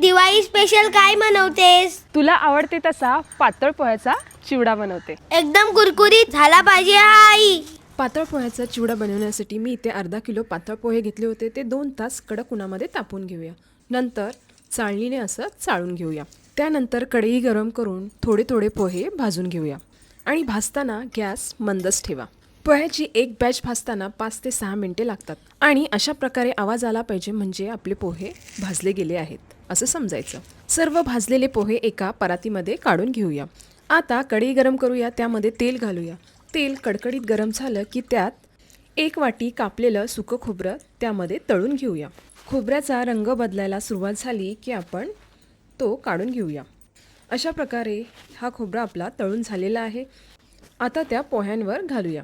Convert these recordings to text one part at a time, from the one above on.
Diwali special काय बनवतेस? तुला आवडते तसा पातळ पोह्याचा चिवडा बनवते. एकदम कुरकुरीत झाला पाहिजे हा आई. पातळ पोह्याचा चिवडा बनवण्यासाठी मी इथे अर्धा किलो पातळ पोहे घेतले होते. ते दोन तास कडक उन्हामध्ये तापून घेऊया. नंतर चाळणीने असं चाळून घेऊया. त्यानंतर कढई गरम करून थोडे थोडे पोहे भाजून घेऊया. आणि भाजताना गॅस मंदच ठेवा. पोह्याची एक बॅच भाजताना पाच ते सहा मिनटे लागतात. आणि अशा प्रकारे आवाज आला पाहिजे म्हणजे आपले पोहे भाजले गेले आहेत. असं समजायचं. सर्व भाजलेले पोहे एका परातीमध्ये काढून घेऊया. आता कढई गरम करूया त्यामध्ये तेल घालूया. तेल कडकडीत गरम झालं की त्यात एक वाटी कापलेलं सुकं खोबरं त्यामध्ये तळून घेऊया. खोबऱ्याचा रंग बदलायला सुरुवात झाली की आपण तो काढून घेऊया. अशा प्रकारे हा खोबरा आपला तळून झालेला आहे. आता त्या पोह्यांवर घालूया.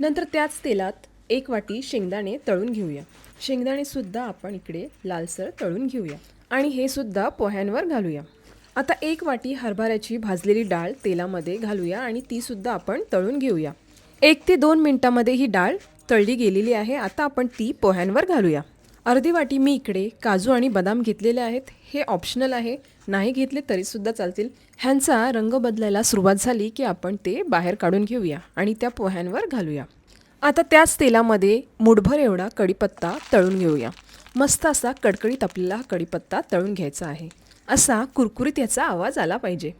नंतर त्याच तेलात एक वाटी शेंगदाणे तळून घेऊया. शेंगदाणेसुद्धा आपण इकडे लालसर तळून घेऊया. आणि हे सुद्धा पोह्यांवर घालूया. आता एक वाटी हरभऱ्याची भाजलेली डाळ तेलामध्ये घालूया आणि तीसुद्धा आपण तळून घेऊया. एक ते दोन मिनटामध्ये ही डाळ तळली गेलेली आहे आता आपण ती पोह्यांवर घालूया. अर्धी वाटी मी इकडे काजू आणि बदाम घेतलेले आहेत. हे ऑप्शनल आहे. नाही घेतले तरीसुद्धा चालतील. ह्यांचा रंग बदलायला सुरुवात झाली की आपण ते बाहेर काढून घेऊया आणि त्या पोह्यांवर घालूया. आता त्याच तेलामध्ये मुठभर एवढा कढीपत्ता तळून घेऊया. मस्त असा कडकडीत आपल्याला हा कढीपत्ता तळून घ्यायचा आहे. असा कुरकुरीत याचा आवाज आला पाहिजे.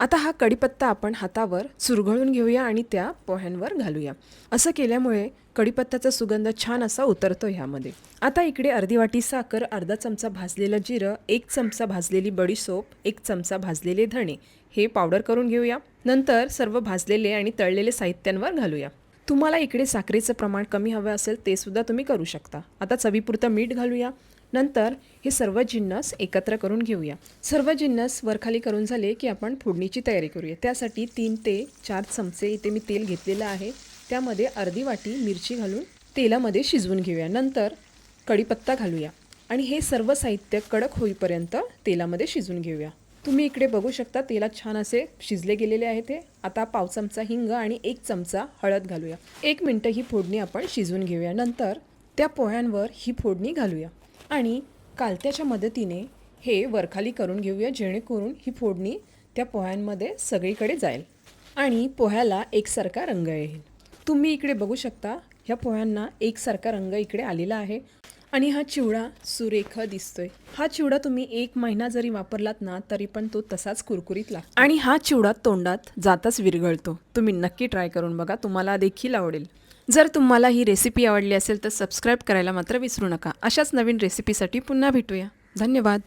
आता हा कढीपत्ता आपण हातावर चुरघळून घेऊया आणि त्या पोह्यांवर घालूया. असं केल्यामुळे कढीपत्त्याचा सुगंध छान असा उतरतो ह्यामध्ये. आता इकडे अर्धी वाटी साखर अर्धा चमचा भाजलेलं जिरं एक चमचा भाजलेली बडीसोप एक चमचा भाजलेले धणे. हे पावडर करून घेऊया. नंतर सर्व भाजलेले आणि तळलेले साहित्यांवर घालूया. तुम्हाला इकडे साखरेचं प्रमाण कमी हवं असेल ते सुद्धा तुम्ही करू शकता. आता चवीपुरतं मीठ घालूया. नंतर हे सर्व जिन्नस एकत्र करून घेऊया. सर्व जिन्नस वरखाली करून झाले की आपण फोडणीची तयारी करूया. त्यासाठी तीन ते चार चमचे इथे मी तेल घेतलेलं आहे. त्यामध्ये अर्धी वाटी मिरची घालून तेलामध्ये शिजवून घेऊया. नंतर कढीपत्ता घालूया. आणि हे सर्व साहित्य कडक होईपर्यंत तेलामध्ये शिजवून घेऊया. तुम्ही इकडे बघू शकता तेलात छान असे शिजले गेलेले आहे ते. आता पाव चमचा हिंग आणि एक चमचा हळद घालूया. एक मिनटं ही फोडणी आपण शिजवून घेऊया. नंतर त्या पोह्यांवर ही फोडणी घालूया. आणि कालत्याच्या मदतीने हे वरखाली करून घेऊया जेणेकरून ही फोडणी त्या पोह्यांमध्ये सगळीकडे जाईल आणि पोह्याला एकसारखा रंग येईल. तुम्ही इकडे बघू शकता ह्या पोह्यांना एकसारखा रंग इकडे आलेला आहे. आणि हा चिवडा सुरेख दिसतोय. हा चिवडा तुम्ही एक महिना जरी वापरलात ना तरी पण तो तसाच कुरकुरीत लागतो. आणि हा चिवडा तोंडात जाताच विरघळतो. तुम्ही नक्की ट्राय करून बघा तुम्हाला देखील आवडेल. जर तुम्हाला ही रेसिपी आवडली असेल तर सबस्क्राईब करायला मात्र विसरू नका. अशाच नवीन रेसिपीसाठी पुन्हा भेटूया. धन्यवाद.